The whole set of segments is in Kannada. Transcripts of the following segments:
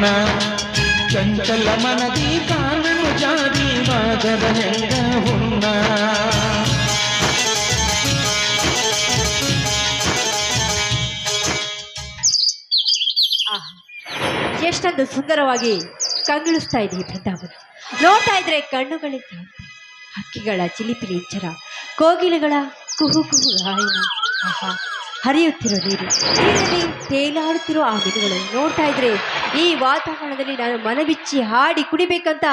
ಹುಣ್ಣ ಚಂಚಲ ಮನದಿ ಕಾರಣ ಜಾರಿ ಮಾದರ ಹೆಂಗ ಹುಣ್ಣ. ಎಷ್ಟೊಂದು ಸುಂದರವಾಗಿ ಕಂಗಿಳಿಸ್ತಾ ಇದೆ ಬೃಂದಾವನ ನೋಡ್ತಾ ಇದ್ರೆ ಕಣ್ಣುಗಳಿಗೆ ಹಕ್ಕಿಗಳ ಚಿಲಿಪಿಲಿ ಜರ ಕೋಗಿಲೆಗಳ ಕುಹು ಕುಹು ಗಾಯನ ಆಹಾ ಹರಿಯುತ್ತಿರೋ ನೀರು. ನೀರಲ್ಲಿ ತೇಲಾಡುತ್ತಿರೋ ಆ ಮೀನುಗಳು ನೋಡ್ತಾ ಇದ್ರೆ, ಈ ವಾತಾವರಣದಲ್ಲಿ ನಾನು ಮನಬಿಚ್ಚಿ ಹಾಡಿ ಕುಡಿಬೇಕಂತ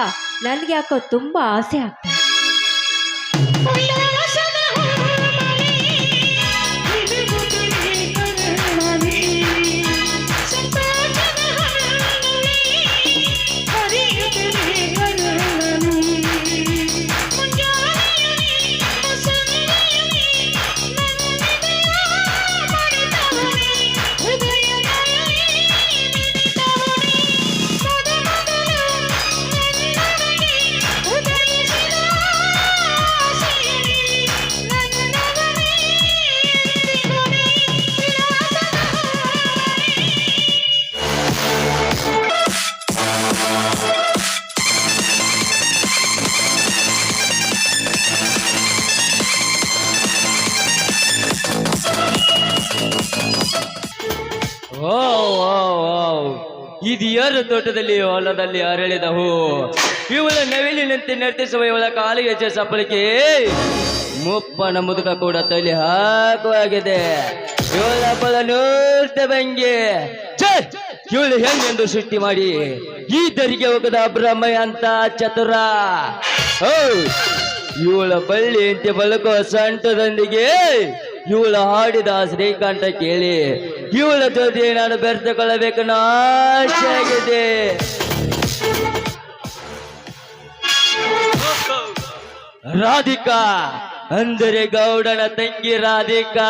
ನನಗೆ ಯಾಕೋ ತುಂಬಾ ಆಸೆ ಆಗ್ತಾ ಯಾರ ತೋಟದಲ್ಲಿ ಹೊಲದಲ್ಲಿ ಅರಳಿದ ಹೂ ಇವಳ ನವಿಲಿನಂತೆ ನರ್ತಿಸುವ ಇವಳ ಕಾಲಿಗೆ ಸಪ್ಪಳಿಕೆ ಮುಪ್ಪನ ಮುದುಕ ಕೂಡ ತಲೆ ಹಾಕುವಾಗಿದೆ ಇವಳ ಬಲ ನೋಡ್ತ ಬಂಗೆ. ಇವಳು ಹೆಂಗೆಂದು ಸೃಷ್ಟಿ ಮಾಡಿ ಈ ದರಿಗೆ ಹೋಗದ ಬ್ರಹ್ಮಯ್ಯ ಅಂತ ಚತುರ. ಇವಳ ಬಳ್ಳಿ ಅಂತ ಬಲಕುವ ಸಂಟದೊಂದಿಗೆ ಇವಳ ಹಾಡಿದ ಶ್ರೀಕಂಠ ಕೇಳಿ ಇವಳ ಜೊತೆ ನಾನು ಬೆರೆಸಿಕೊಳ್ಳಬೇಕು ಆಗಿದೆ. ರಾಧಿಕಾ ಅಂದರೆ ಗೌಡನ ತಂಗಿ ರಾಧಿಕಾ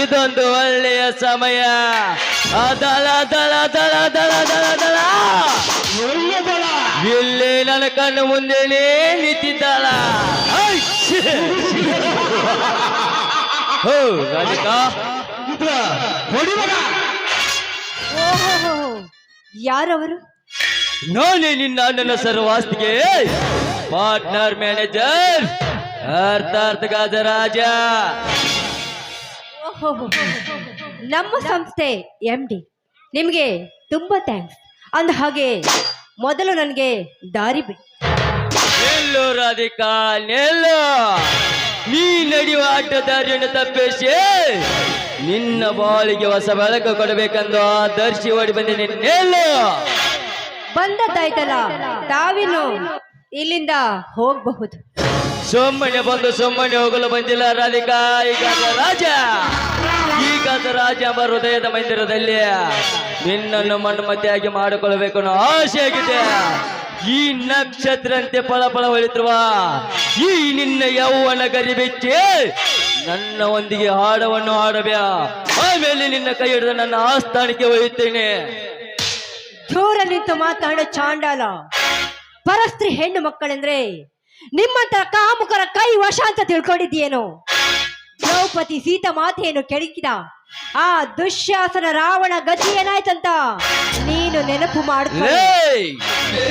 ಇದೊಂದು ಒಳ್ಳೆಯ ಸಮಯ. ಅದಳ ದಳ ದಳ ದಳ ದಳ ದಳ ಇಲ್ಲಿ ನನ್ನ ಕಣ್ಣು ಮುಂದೆನೇ ನಿಂತಿದ್ದಾಳ. ಹೋ ರಾಧಿಕಾ ಓಹೋ ಯಾರವರು? ನಾನೇ ನಿನ್ನ ಅಣ್ಣನ ಸರ್ವಾಸ್ತಿಗೆ. ಪಾರ್ಟ್ನರ್ ಮ್ಯಾನೇಜರ್ ಅರ್ಥಾರ್ಥ ರಾಜ ಓಹೋ ನಮ್ಮ ಸಂಸ್ಥೆ ಎಂ ಡಿ ನಿಮಗೆ ತುಂಬಾ ಥ್ಯಾಂಕ್ಸ್ ಅಂದ ಹಾಗೆ ಮೊದಲು ನನಗೆ ದಾರಿ ಬಿಡಿ. ನಿಲ್ಲು ರಾಧಿಕಾ ನಿಲ್ಲು ನೀ ನಡೆಯುವ ಅಡ್ಡದಾರಿಯನ್ನು ತಪ್ಪಿಸಿ. ನಿನ್ನ ಬಾಳಿಗೆ ಹೊಸ ಬೆಳಕು ಕೊಡಬೇಕೆಂದು ದರ್ಶಿ ಓಡಿ ಬಂದಿನಿ ಬಂದ ಬಂದದ್ದಾಯ್ತಲ್ಲ ತಾವಿನು ಇಲ್ಲಿಂದ ಹೋಗಬಹುದು. ಸುಮ್ಮನೆ ಬಂದು ಸುಮ್ಮನೆ ಹೋಗಲು ಬಂದಿಲ್ಲ ರಾಧಿಕಾ ಈಗ ರಾಜ. ಈಗ ರಾಜ ಎಂಬ ಹೃದಯದ ಮಂದಿರದಲ್ಲಿ ನಿನ್ನನ್ನು ಮನ್ಮತಿಯಾಗಿ ಮಾಡಿಕೊಳ್ಳಬೇಕು ಅನ್ನೋ ಆಸೆ ಆಗಿದೆ. ಈ ನಕ್ಷತ್ರಂತೆ ಫಲ ಫಲ ಹೊಳಿತಿರುವ ಈ ನಿನ್ನ ಯೌವನ ಗರಿಬೆಚ್ಚಿ ನನ್ನ ಒಂದಿಗೆ ಹಾಡವನ್ನು ಹಾಡಬ್ಯಾ ಆಮೇಲೆ ನಿನ್ನ ಕೈ ಹಿಡಿದ ನನ್ನ ಆಸ್ಥಾನಕ್ಕೆ ಒಯ್ಯುತ್ತೇನೆ. ದೂರ ನಿಂತು ಮಾತಾಡೋ ಚಾಂಡಾಲ. ಪರಸ್ತ್ರೀ ಹೆಣ್ಣು ಮಕ್ಕಳೆಂದ್ರೆ ನಿಮ್ಮಂತ ಕಾಮುಕರ ಕೈ ವಶ ಅಂತ ತಿಳ್ಕೊಂಡಿದ್ಯೇನು ದ್ರೌಪದಿ ಸೀತಾ ಮಾತೆಯನ್ನು ಕೆಡಕಿದ ಆ ದುಶ್ಯಾಸನ ರಾವಣ ಗತಿ ಏನಾಯ್ತಂತ? ನೀನು ನೆನಪು ಮಾಡ್ಕೊ. ಲೇ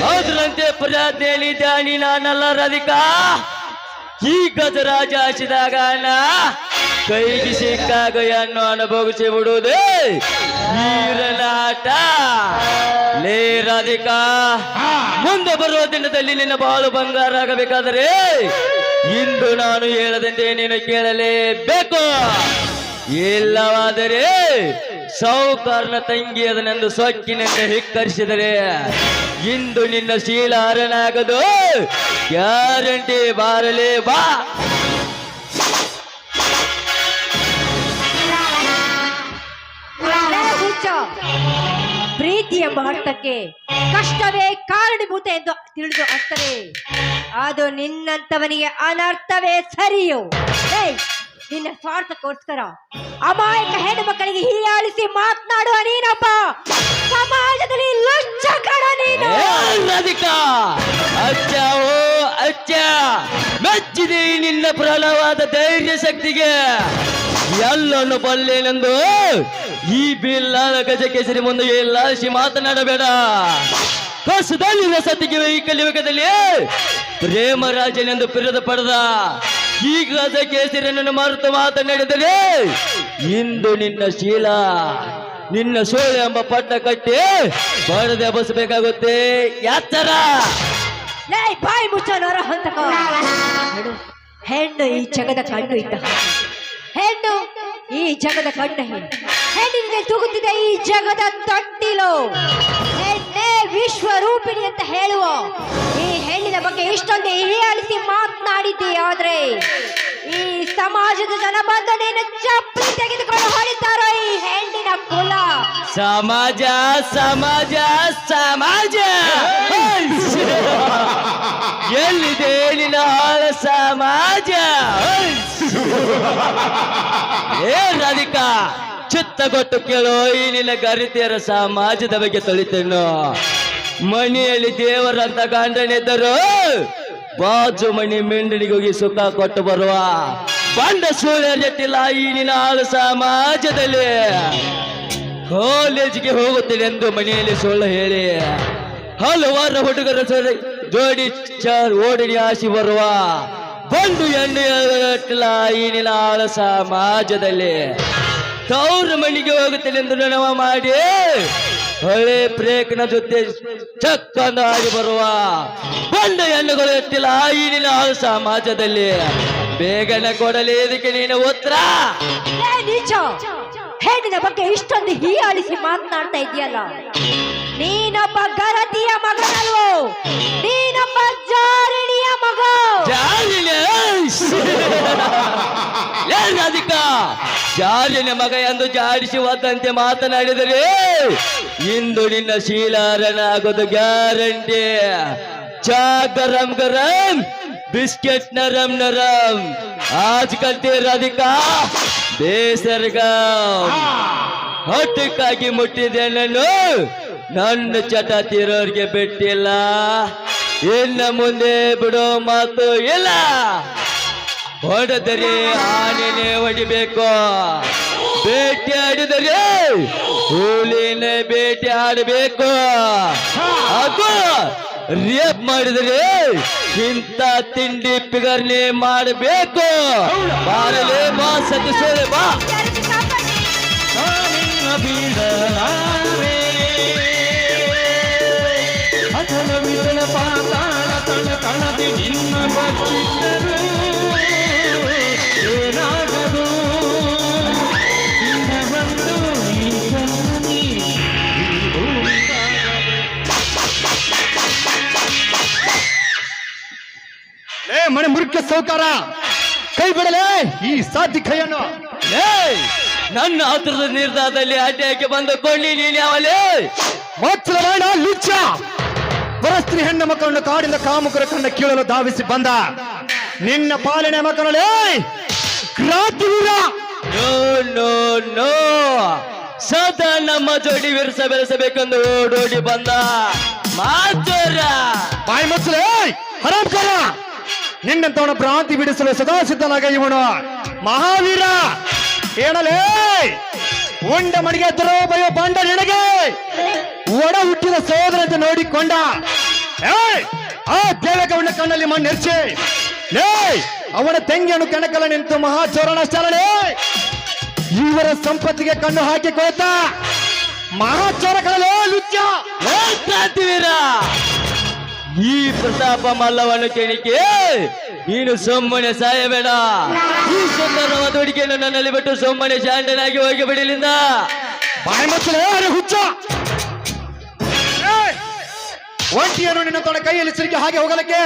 ಅದ್ರಂತೆ ಪ್ರಜ್ಞೆಯಲ್ಲಿ ದಾನಿ ನಾನಲ್ಲ ರಾಧಿಕಾ ಈ ಗಜರಾಜ ಹಸಿದಾಗ ನಾ ಕೈಗೆ ಸಿಕ್ಕಾಗ ಅನ್ನು ಅನುಭವಿಸಿ ಬಿಡುವುದೇ ಈರನ ಆಟ. ಲೇ ರಾಧಿಕಾ ಮುಂದೆ ಬರುವ ದಿನದಲ್ಲಿ ನಿನ್ನ ಬಾಳು ಬಂಗಾರ ಆಗಬೇಕಾದರೆ ಇಂದು ನಾನು ಹೇಳದಂತೆ ನೀನು ಕೇಳಲೇಬೇಕು. ಇಲ್ಲವಾದರೆ ಸೌಕಾರನ ತಂಗಿ ಅದನ್ನೆಂದು ಸೊಕ್ಕಿನಿಂದ ಹಿಕ್ಕರಿಸಿದರೆ ಇಂದು ನಿನ್ನ ಶೀಲ ಅರಣಾಗದು ಗ್ಯಾರಂಟಿ ಬಾರಲೇ ಬಾ. ಎಂಬ ಅರ್ಥಕ್ಕೆ ಕಷ್ಟವೇ ಕಾರಣೀಭೂತ ಎಂದು ತಿಳಿದು ಅರ್ಥವೇ ಅದು ನಿನ್ನಂತವನಿಗೆ ಅನರ್ಥವೇ ಸರಿಯು. ನಿನ್ನ ಸ್ವಾರ್ಥಕ್ಕೋಸ್ಕರ ಅಮಾಯಕ ಹೆಣ್ಣು ಮಕ್ಕಳಿಗೆ ಹೀಯಾಳಿಸಿ ಮಾತನಾಡುವ ನೀನಪ್ಪ ಸಮಾಜದಲ್ಲಿ ಲಂಚ ಕಣ ನೀನು. ಅಚ್ಚಾವೋ ಕೆಚ್ಚ ಮೆಚ್ಚಿದೆ ನಿನ್ನ ಪ್ರಲವಾದ ಧೈರ್ಯ ಶಕ್ತಿಗೆ. ಎಲ್ಲನ್ನು ಬಲ್ಲೇನೆಂದು ಈ ಬಿಲ್ಲ ಗಜ ಕೇಸರಿ ಮುಂದೆ ಎಲ್ಲಾಸಿ ಮಾತನಾಡಬೇಡ. ಕಸದಲ್ಲಿ ಸತ್ತಿಗೆ ಈ ಕಲಿಯುಗದಲ್ಲಿ ಪ್ರೇಮರಾಜನೆಂದು ಬಿರುದು ಪಡೆದ ಈ ಗಜ ನನ್ನ ಮರೆತು ಮಾತನಾಡಿದರೆ ಇಂದು ನಿನ್ನ ಶೀಲ ನಿನ್ನ ಸೋಳೆ ಎಂಬ ಪಟ್ಟ ಕಟ್ಟಿ ಬಡದೆ ಬಸಬೇಕಾಗುತ್ತೆ. ಯಾತರ ಬಾಯಿ ಮುಚ್ಚ ಹಂತಕ. ನೋಡು ಹೆಣ್ಣು ಈ ಜಗದ ಕಣ್ಣು ಇದ್ದ. ಹೆಣ್ಣು ಈ ಜಗದ ಕಣ್ಣ ಹೆಣ್ಣು. ಹೆಣ್ಣಿನಿಂದ ತೂಗುತ್ತಿದೆ ಈ ಜಗದ ತೊಟ್ಟಿಲು. ವಿಶ್ವ ವಿಶ್ವರೂಪಿಣಿ ಅಂತ ಹೇಳುವ ಈ ಹೆಣ್ಣಿನ ಬಗ್ಗೆ ಇಷ್ಟೊಂದು ಹೀಯಾಳಿಸಿ ಮಾತನಾಡಿದ್ದೆ ಆದ್ರೆ ಈ ಸಮಾಜದ ಜನ ಬಂದು ನೀನು ಚಪ್ಪಲಿ ತೆಗೆದುಕೊಂಡು ಹೊಡಿತಾರೋ ಈ ಹೆಣ್ಣಿನ ಕುಲ? ಸಮಾಜ ಸಮಾಜ ಸಮಾಜ! ಎಲ್ಲಿದೆ ನಿನ್ನ ಹಾಳ ಸಮಾಜ? ಏ ರಾಧಿಕಾ ಚಿತ್ತ ಕೊಟ್ಟು ಕೇಳೋ ಈ ನಿನ್ನ ಗರಿತಿಯರ ಸಮಾಜದ ಬಗ್ಗೆ ತೊಳಿತೇನು ಮನೆಯಲ್ಲಿ ದೇವರಂತ ಗಂಡನಿದ್ದರು. ಬಾಜು ಮಣಿ ಮೆಂಡನಿಗೆ ಹೋಗಿ ಸುಖ ಕೊಟ್ಟು ಬರುವ ಬಂಡ ಸೂಳ್ಯ ಜಟ್ಟಿಲ್ಲ ಈ ನಿನ್ನ ಹಾಳು ಸಮಾಜದಲ್ಲಿ ಕಾಲೇಜಿಗೆ ಹೋಗುತ್ತೇನೆ ಎಂದು ಮನೆಯಲ್ಲಿ ಸುಳ್ಳು ಹೇಳಿ. ಹಲವಾರು ಹುಡುಗರ ಜೋಡಿ ಚಾರ್ ಓಡಿ ಆಸಿ ಬರುವ ಬಂಡು ಎಣ್ಣೆ ಈ ನಿನ್ನ ಆಳ ಸಮಾಜದಲ್ಲಿ ತವ್ರ ಮಣಿಗೆ ಹೋಗುತ್ತೇನೆ ಎಂದು ನೆನವ ಮಾಡಿ ಹಳೆ ಪ್ರೇಕನ ಜೊತೆ ಚಕ್ಕಂದ ಆಗಿ ಬರುವ ಬಂಡ ಹೆಣ್ಣುಗಳು ಎತ್ತಿಲ್ಲ ಈಗಿನ ಸಮಾಜದಲ್ಲಿ. ಬೇಗನೆ ಕೊಡಲಿ, ಇದಕ್ಕೆ ನೀನು ಉತ್ತರ. ಹೆಣ್ಣಿನ ಬಗ್ಗೆ ಇಷ್ಟೊಂದು ಹೀಯಾಳಿಸಿ ಮಾತನಾಡ್ತಾ ಇದೆಯಲ್ಲ. ನೀನೊಬ್ಬ ಗರತಿಯ ಮಗನಲ್ವೋ? ನೀನೊಬ್ಬ ಜಾರಣಿಯ ಮಗ? ಜಾರಿನ ರಾಧಿಕಾ ಜಾರಿನ ಮಗ ಎಂದು ಜಾಡಿಸಿ ಹೋದಂತೆ ಮಾತನಾಡಿದರೆ ಇಂದು ನಿನ್ನ ಶೀಲಾರನಾಗೋದು ಗ್ಯಾರಂಟಿ. ಚಾ ಗರಂ ಗರಂ ಬಿಸ್ಕೆಟ್ ನರಂ ನರಂ. ಆಜ್ ಕಲ್ತೆ ರಾಧಿಕಾ ಬೇಸರ್ಗ. ಹೊಟ್ಟಕ್ಕಾಗಿ ಮುಟ್ಟಿದೆ ನಾನು ನನ್ನ ಚಟ ತಿರೋರ್ಗೆ ಬಿಟ್ಟಿಲ್ಲ. ಇನ್ನ ಮುಂದೆ ಬಿಡೋ ಮಾತು ಇಲ್ಲ. ಹೊಡೆದರೆ ಆನೆನೆ ಹೊಡಿಬೇಕು. ಬೇಟೆ ಆಡಿದರೆ ಹೂಲಿನ ಬೇಟೆ ಆಡಬೇಕು. ಅದು ರೇಪ್ ಮಾಡಿದರೆ ಇಂಥ ತಿಂಡಿ ಪಿಗರ್ನೆ ಮಾಡಬೇಕು. ಬಾರಲೇ ಬಾ ಸತಿಸೋಳೆ ಬಾ. ನಾನಿನ್ನ ಮನೆ ಮುರುಕ ಸೌಕಾರ. ಕೈ ಬಿಡಲೇ ಈ ಸಾಧ್ಯ ಕೈಯನ್ನು ಏಯ್! ನನ್ನ ಹತ್ರದ ನಿರ್ಧಾರದಲ್ಲಿ ಅಡ್ಡಿಯಾಗಿ ಬಂದು ಕೊಳ್ಳಿ ನೀನು ಯಾವಲೇ ಮಾತ್ರ ಬೇಡ, ಲುಚ್ಚ. ಪರಸ್ತ್ರೀ ಹೆಣ್ಣ ಮಕ್ಕಳನ್ನು ಕಾಡಿನ ಕಾಮುಕರ ಕಣ್ಣ ಕೀಳಲು ಧಾವಿಸಿ ಬಂದ. ನಿನ್ನ ಪಾಲನೆ ಮಕ್ಕಳೇ ಕ್ರಾಂತಿವೀರ ನೋ ನೋ ನೋ. ಸದಾ ನಮ್ಮ ಜೋಡಿ ವಿರಸ ಬೆಳೆಸಬೇಕೆಂದು ಓಡೋಡಿ ಬಂದ. ಮಾತೋರ ಬಾಯಿ ಹರಾಮ್ ಹರಾಮ್ಕರ ನಿನ್ನಂತವನ ಭ್ರಾಂತಿ ಬಿಡಿಸಲು ಸದಾ ಸಿದ್ಧನಾಗ ಇವನು. ಮಹಾವೀರ, ಹೇಳಲೇ, ಉಂಡ ಮಡಿಗೆ ಬಯೋ ಬಂಡ ನಿನಗೆ. ಒಡ ಹುಟ್ಟಿದ ಸಹೋದರಂತೆ ನೋಡಿಕೊಂಡ. ಆ ದೇವಕವನ ಕಣ್ಣಲ್ಲಿ ಮಣ್ಣೆರ್ಚಿ ಲೇ ಅವನ ತೆಂಗಿಯನ್ನು ಕಣಕಲ ನಿಂತು ಮಹಾಚೋರಣ ಸ್ಥಳಲೇ ಇವರ ಸಂಪತ್ತಿಗೆ ಕಣ್ಣು ಹಾಕಿ ಕೊಯ್ತ ಮಹಾಚೋರ ಕಳಲೇ ಲುಚ್ಚ. ಈ ಪ್ರತಾಪ ಮಲ್ಲವನ್ನು ಕೇಳಿಕೆ. ನೀನು ಸುಮ್ಮನೆ ಸಾಯಬೇಡ. ಈ ಸುಂದರವಾದ ಹುಡುಗಿಯನ್ನು ನನ್ನಲ್ಲಿ ಬಿಟ್ಟು ಸುಮ್ಮನೆ ಶಾಂಡನಾಗಿ ಹೋಗಿ ಬಿಡಲಿಂದ. ಬಾಯಿ ಮಚ್ಚಲೇ ಹುಚ್ಚ! ಒಂಟಿಯನ್ನು ನಿನ್ನ ತನ್ನ ಕೈಯಲ್ಲಿ ಸಿಲುಕಿ ಹಾಗೆ ಹೋಗಲಿಕ್ಕೆ.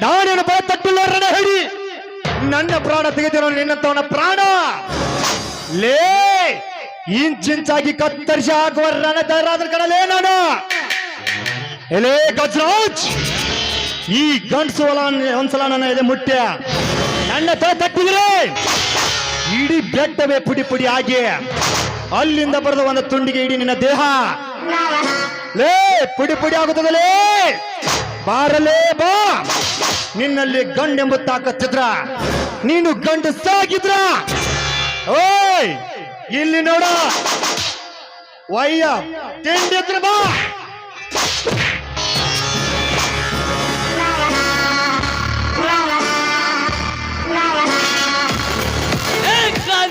ನಾನೇನು ಬರ ತಟ್ಟಿಲ್ಲ ಹೇಳಿ. ನನ್ನ ಪ್ರಾಣ ತೆಗೆದಿರೋ ನಿನ್ನ ನಿನ್ನಂತವನ ಪ್ರಾಣ. ಲೇ, ಇಂಚಿಂಚಾಗಿ ಕತ್ತರಿಸಿ ಹಾಕುವ ರಣದರಾದ್ರ ಕಡಲೇ ನಾನು. ಎಲೇ ಗಜರಾಜ್! ಈ ಗಂಡಸು ಒಂದ್ಸಲ ನನ್ನ ಎದೆ ಮುಟ್ಟೆ ನನ್ನ ತಲೆ ತಟ್ಟಿದ್ರೆ ಇಡೀ ಬೆಟ್ಟವೇ ಪುಡಿ ಪುಡಿ ಆಗಿ ಅಲ್ಲಿಂದ ಬರೆದ ಒಂದು ತುಂಡಿಗೆ ಇಡೀ ನಿನ್ನ ದೇಹ. ಲೇ, ಪುಡಿ ಪುಡಿ ಆಗುತ್ತದಲೇ? ಬಾರಲೇ ಬಾ. ನಿನ್ನಲ್ಲಿ ಗಂಡೆಂಬ ತಾಕತ್ತಿದ್ರ. ನೀನು ಗಂಡು ಸಾಗಿದ್ರ ಓಯ್, ಇಲ್ಲಿ ನೋಡ. ವಯ್ಯ ತಿಂಡಿದ್ರ ಬಾ.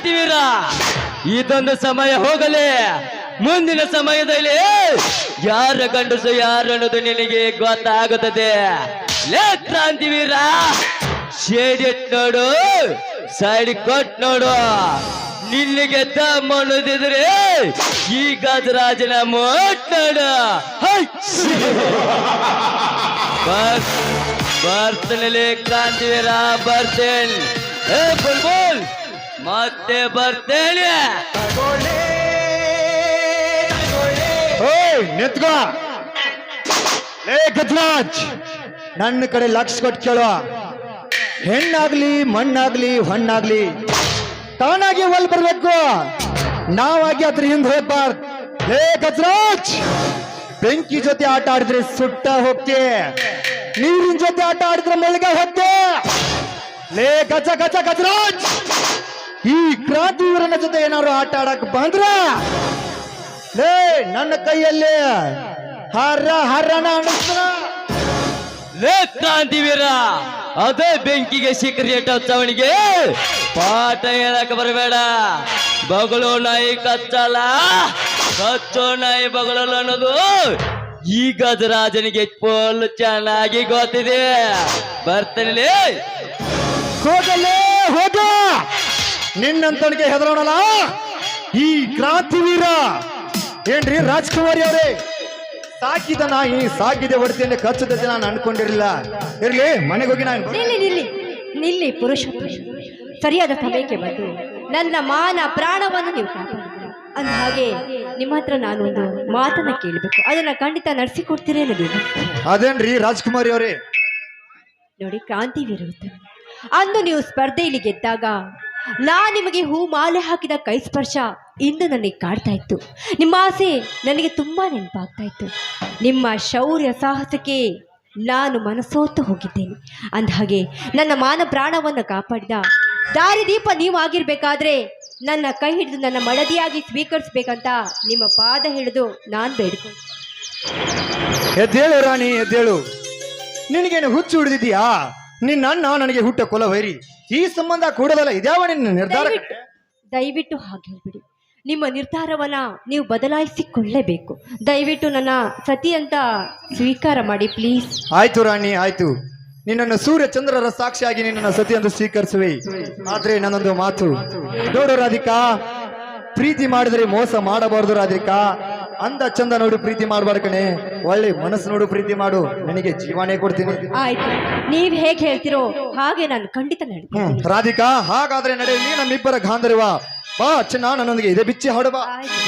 ಕ್ರಾಂತಿವೀರ ಇದೊಂದು ಸಮಯ ಹೋಗಲಿ. ಮುಂದಿನ ಸಮಯದಲ್ಲಿ ಯಾರ ಗಂಡಸು, ಯಾರು ಅನ್ನೋದು ನಿನಗೆ ಗೊತ್ತಾಗುತ್ತದೆ. ಲೇ ಕ್ರಾಂತಿವೀರ! ಶೇಡ್ ಇಟ್ ನೋಡು ಸೈಡ್ ಕೊಟ್ ನೋಡು. ನಿಲ್ಲಿಗೆ ತಮ್ಮ ಅನ್ನೋದಿದ್ರೆ ಈ ರಾಜನ ಮೋಟ್ ನೋಡು. ಬರ್ತೇನೆ ಕ್ರಾಂತಿವೀರ, ಬರ್ತೇನೆ. ಮತ್ತೆ ಬರ್ತೇನೆ ಓಯ್ ನಿತ್ಕೋ ಲೇ ಗಜರಾಜ್ ನನ್ನ ಕಡೆ ಲಕ್ಷ ಕೊಟ್ಟು ಕೇಳೋ ಹೆಣ್ಣಾಗ್ಲಿ ಮಣ್ಣಾಗ್ಲಿ ಹಣ್ಣಾಗ್ಲಿ ತಾನಾಗಿ ಒಲ್ ಬರ್ಬೇಕು ನಾವಾಗಿ ಅದ್ರ ಹಿಂದೆ ಹೋಗ್ಬಾರ್ದು ಲೇ ಗಜರಾಜ್ ಬೆಂಕಿ ಜೊತೆ ಆಟ ಆಡಿದ್ರೆ ಸುಟ್ಟ ಹೋಗ್ತೆ ನೀರಿನ ಜೊತೆ ಆಟ ಆಡಿದ್ರೆ ಮುಳುಗ ಹೋಗ್ತೆ ಲೇ ಗಜ ಗಜ ಗಜರಾಜ್ ಈ ಕ್ರಾಂತಿವೀರನ ಜೊತೆ ಏನಾದ್ರು ಆಟ ಆಡಕ್ ಬಂದ್ರ? ಲೇ ನನ್ನ ಕೈಯಲ್ಲಿ ಹರ ಹರನ ಅನಿಸ್ತಾನ ಲೇ ಕ್ರಾಂತಿವೀರ ಅದೇ ಬೆಂಕಿಗೆ ಸಿಕ್ರೇಟ್ ಹಚ್ಚವನಿಗೆ ಪಾಠ ಹೇಳಕ್ ಬರಬೇಡ. ಬಗಳು ನಾಯಿ ಕಚ್ಚಲ್ಲ. ಕಚ್ಚೋ ನಾಯಿ ಬಗಳಲ್ಲ ಅನ್ನೋದು ಈ ಗಜರಾಜನಿಗೆ ಫುಲ್ ಚೆನ್ನಾಗಿ ಗೊತ್ತಿದೆ. ಬರ್ತೇನೆ ಲೇ. ಹೋಗಲೇ ಹೋಗ ನಿನ್ನಂತವನಿಗೆ ಹೆದರೋಣಲ್ಲ? ಈ ಕ್ರಾಂತಿವೀರ! ಏನ್ರಿ ರಾಜ್ಕುಮಾರಿ ಅವರೇ? ಸಾಕಿದ ನಾಯಿ ಸಾಕಿದೆ ಹೊಡ್ತೀನಿ ಕಚ್ಚದ ನಾನು ಅನ್ಕೊಂಡಿರಲಿಲ್ಲ ಇರ್ಲಿ ಮನೆಗೆ ಹೋಗಿ ನಾನು ನಿಲ್ಲಿ ನಿಲ್ಲಿ ನಿಲ್ಲಿ ಪುರುಷ ಸರಿಯಾದ ಸಮಯಕ್ಕೆ ಬಂದು ನನ್ನ ಮಾನ ಪ್ರಾಣವನ್ನು ನೀವು ಅಂದ ಹಾಗೆ ನಿಮ್ಮ ಹತ್ರ ನಾನೊಂದು ಮಾತನ್ನ ಕೇಳಬೇಕು. ಅದನ್ನ ಖಂಡಿತ ನಡೆಸಿಕೊಡ್ತೀರೇನು ನೀವು ಅದೇನ್ರಿ ರಾಜ್ಕುಮಾರಿ ಅವರೇ? ನೋಡಿ ಕ್ರಾಂತಿವೀರ ಅಂದು ನೀವು ಸ್ಪರ್ಧೆಯಲ್ಲಿ ಗೆದ್ದಾಗ ನಾ ನಿಮಗೆ ಹೂ ಮಾಲೆ ಹಾಕಿದ ಕೈ ಸ್ಪರ್ಶ ಇಂದು ನನಗೆ ಕಾಡ್ತಾ ಇತ್ತು. ನಿಮ್ಮ ಆಸೆ ನನಗೆ ತುಂಬ ನೆನಪಾಗ್ತಾ ಇತ್ತು ನಿಮ್ಮ ಶೌರ್ಯ ಸಾಹಸಕ್ಕೆ ನಾನು ಮನಸೋತು ಹೋಗಿದ್ದೇನೆ. ಅಂದಹಾಗೆ ನನ್ನ ಮಾನ ಪ್ರಾಣವನ್ನು ಕಾಪಾಡಿದ ದಾರಿದೀಪ ನೀವು ಆಗಿರ್ಬೇಕಾದ್ರೆ ನನ್ನ ಕೈ ಹಿಡಿದು ನನ್ನ ಮಡದಿಯಾಗಿ ಸ್ವೀಕರಿಸ್ಬೇಕಂತ ನಿಮ್ಮ ಪಾದ ಹಿಡಿದು ನಾನು ಬೇಡ್ಕೊಂಡು. ರಾಣಿ, ಎದ್ದೇಳು. ನಿನಗೇನು ಹುಚ್ಚು ಹಿಡಿದಿದ್ಯಾ ನಿನ್ನ ನನಗೆ ಹುಟ್ಟ ಕೊಲ ವೈರಿ ಈ ಸಂಬಂಧ ಕೂಡದಲ್ಲ ಇದ್ಯಾವ ನಿನ್ನ ನಿರ್ಧಾರ ದಯವಿಟ್ಟು ದಯವಿಟ್ಟು ಹಾಗೆ ಹೇಳ್ಬಿಡಿ. ನಿಮ್ಮ ನಿರ್ಧಾರವನ್ನ ನೀವು ಬದಲಾಯಿಸಿಕೊಳ್ಳಲೇಬೇಕು ದಯವಿಟ್ಟು ನನ್ನ ಸತಿ ಅಂತ ಸ್ವೀಕಾರ ಮಾಡಿ ಪ್ಲೀಸ್ ಆಯ್ತು ರಾಣಿ ಆಯ್ತು. ನಿನ್ನನ್ನು ಸೂರ್ಯ ಚಂದ್ರರ ಸಾಕ್ಷಿಯಾಗಿ ನಿನ್ನನ್ನು ಸತಿಯೆಂದು ಸ್ವೀಕರಿಸುವೆ. ಆದ್ರೆ ನನ್ನೊಂದು ಮಾತು. ನೋಡು ರಾಧಿಕಾ ಪ್ರೀತಿ ಮಾಡಿದ್ರೆ ಮೋಸ ಮಾಡಬಾರದು ರಾಧಿಕಾ. ಅಂದ ಚಂದ ನೋಡು ಪ್ರೀತಿ ಮಾಡ್ಬಾರ ಕಣೆ. ಒಳ್ಳೆ ಮನಸ್ಸು ನೋಡು ಪ್ರೀತಿ ಮಾಡು. ನನಗೆ ಜೀವನೇ ಕೊಡ್ತೀನಿ. ಆಯ್ತು. ನೀವ್ ಹೇಗ್ ಹೇಳ್ತಿರೋ ಹಾಗೆ ನಾನು ಖಂಡಿತ ನಡೆ ಹ್ಮ್. ರಾಧಿಕಾ ಹಾಗಾದ್ರೆ ನಡೆಯಲಿ ನಮ್ಮಿಬ್ಬರ ಗಾಂಧರ್ವ. ಬಾ ಚೆನ್ನ ನನ್ನೊಂದಿಗೆ ಇದೆ ಬಿಚ್ಚಿ ಹಾಡುವ ಆಯ್ತು.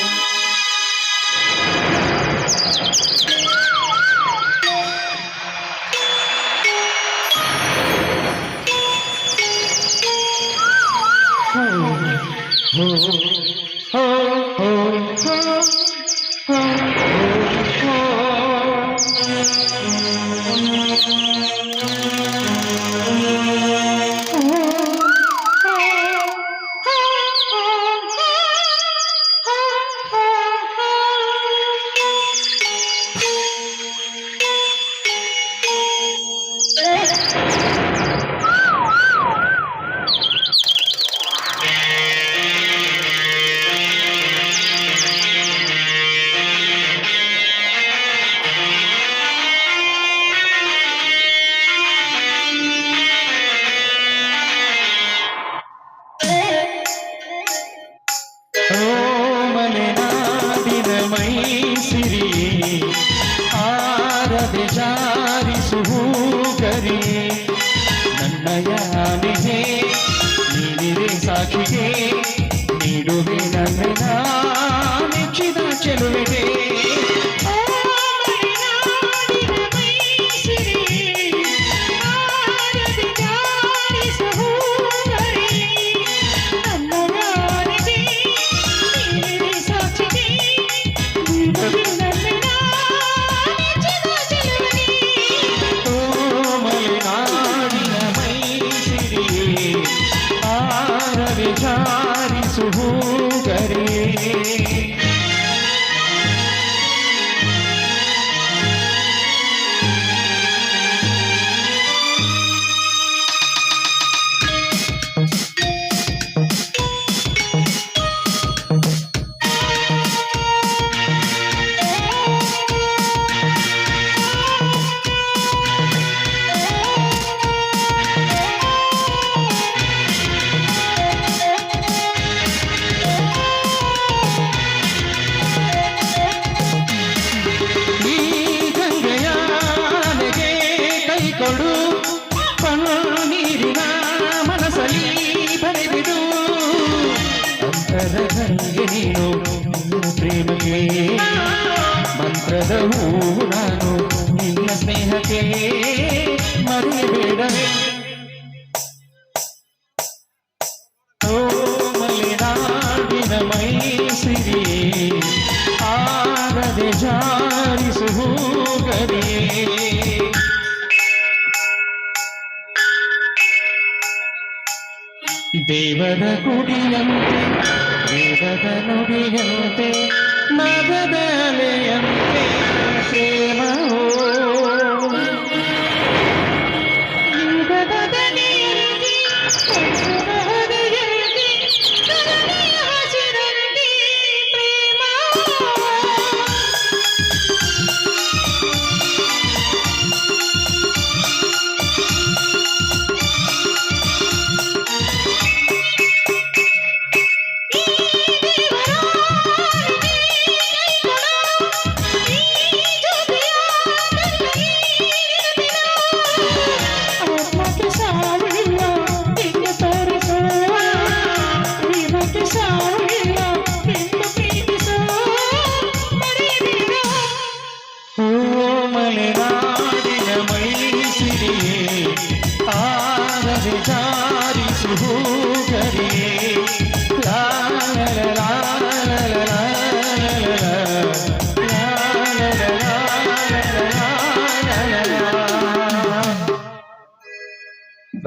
विचारि सुहू ಹಾರಿಸು ದೇವದ ಕುಡಿಯಂತೆ ದೇವದ ನುಡಿಯಂತೆ ನಗದಲೆಯಂತೆ ಪ್ರೇಮವು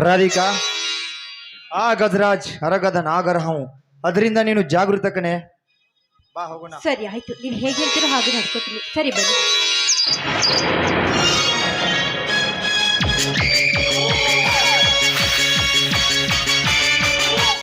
ರಾಧಿಕಾ ಆ ಗಜರಾಜ್ ಅರಗದ ನಾಗರ ಹೂ ಅದರಿಂದ ನೀನು ಜಾಗೃತಕನೆ ಬಾ ಹೋಗೋಣ ಸರಿ ಆಯ್ತು ನೀನು ಹೇಗೆ ಹೇಳ್ತೀರೋ ಹಾಗೆ ನಡ್ಕೋತೀನಿ ಸರಿ ಬನ್ನಿ